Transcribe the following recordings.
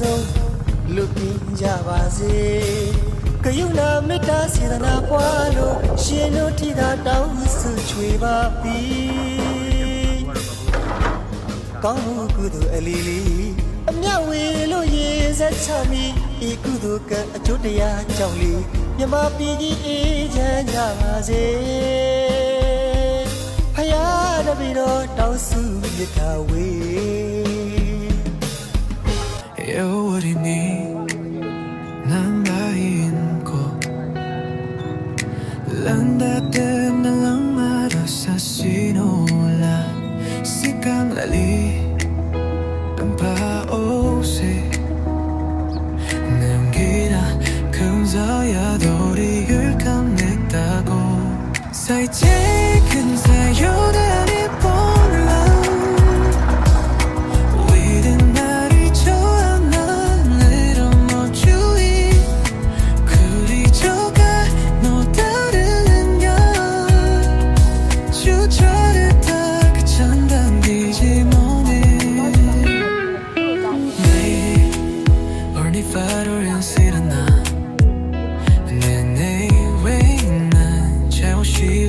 ဆုံးလွတ်ပြီးကြပါစေကယုနာမေတ္တာစေတနာပွားလို့ရှင်တို့ထိသာတောင်းဆုချွေပါပြီကောင်းမှုကုသိုလ်အလီလီအမြဝေလို့ရေစက်ချမီဤကုသိုလ်ကအကျိုးတရားကြောင့်လီမြမပြည်ကြီးအေးချမ်းကြပါစေဖယားတပည့်တော်တောင်းဆုမြတ်တာဝေ You're what I need 난 나인 거 Landa den na lang mara sa sinola Sikang lali Ang paose 남기다 금서야 도리를 감냈다고 살짝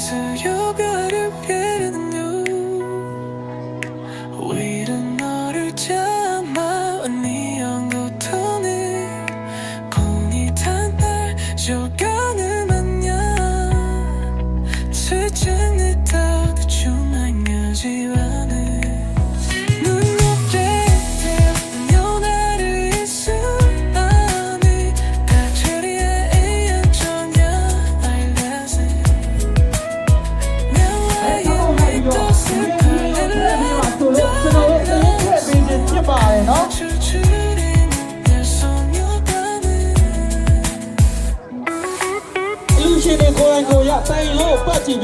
是有。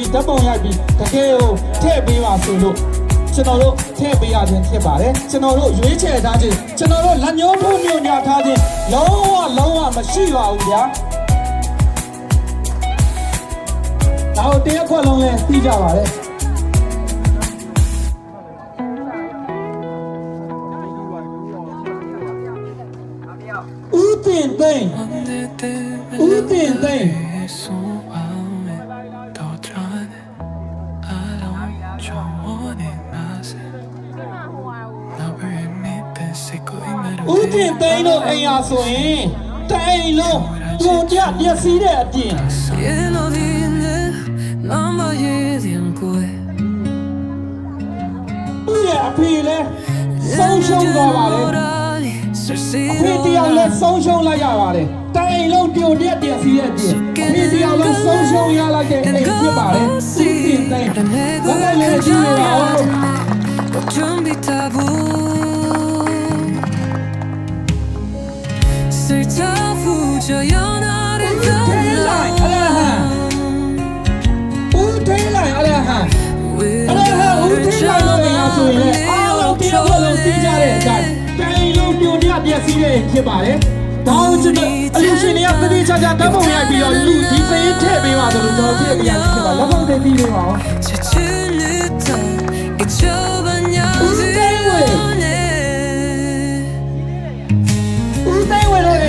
ပြီးဓာတ်ပုံရိုက်ပြီးတကယ်ကိုထည့်ပေးပါဆိုလို့ကျွန်တော်တို့ထည့်ပေးရခြင်းဖြစ်ပါတယ်ကျွန်တော်တို့ရွေးချယ်ထားခြင်းကျွန်တော်တို့လက်ညှိုးဖို့ညွှန်ကြားထားခြင်းလုံးဝလုံးဝမရှိပါဘူးဗျာဒါတော့တရားခွက်လုံးလည်းပြီးကြပါတယ်ဦးတင်သိန်းဦးတင်သိန်း လိုအိမ်ဟာဆိုရင်တိုင်လုံးပြိုကျပျက်စီးတဲ့အပြင်သူ့ရဲ့အဖေလဲဆုံးရှုံးသွားပါတယ်အဖေတယောက်လဲဆုံးရှုံးလိုက်ရပါတယ်တိုင်လုံးပြိုကျပျက်စီးတဲ့အပြင်အဖေတယောက်လဲဆုံးရှုံးရလိုက်တဲ့အိမ်ဖြစ်ပါတယ်စီးတင်တိုင်းဘာလဲလဲကြည့်ရအောင် တော်ကိုလည်းသိကြတဲ့အတိုင်းတိုင်းလုံးပြိုပြပျက်စီးတဲ့ဖြစ်ပါတယ်။ဒါကိုကျွန်တော်အလူရှင်တွေကတတိချာချာတတ်ပုံရိုက်ပြီးတော့လူဒီစိမ်းထည့်ပေးပါဆိုလို့ကျွန်တော်ဖြစ်ပြရဖြစ်ပါလက်ပုံသိပြီးပေးပါဦး။ဦးသိဝဲလို့အ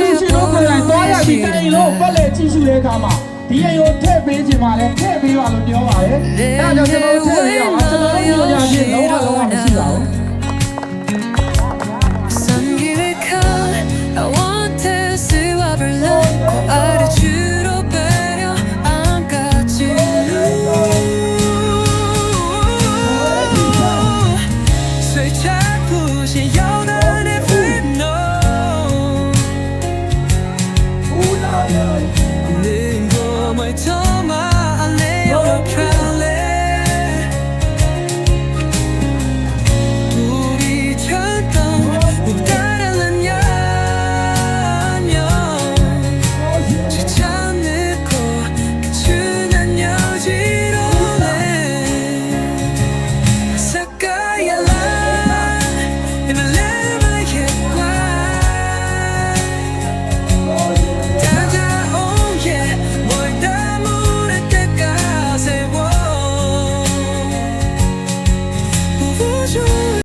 လူရှင်တို့ကိုယ်တိုင်သွားရပြီးတိုင်းလုံးပတ်လည်ကြည့်ရှုတဲ့အခါမှာ ဒီအိမ်ကိုထည့်ပေးခြင်းပါလေထည့်ပေးပါလို့ပြောပါတယ်။အဲဒါကြောင့်ကျွန်တော်တို့ထည့်ပေးရအောင်ကျွန်တော်တို့ညညာချင်းလုံးဝလုံးဝမရှိပါဘူး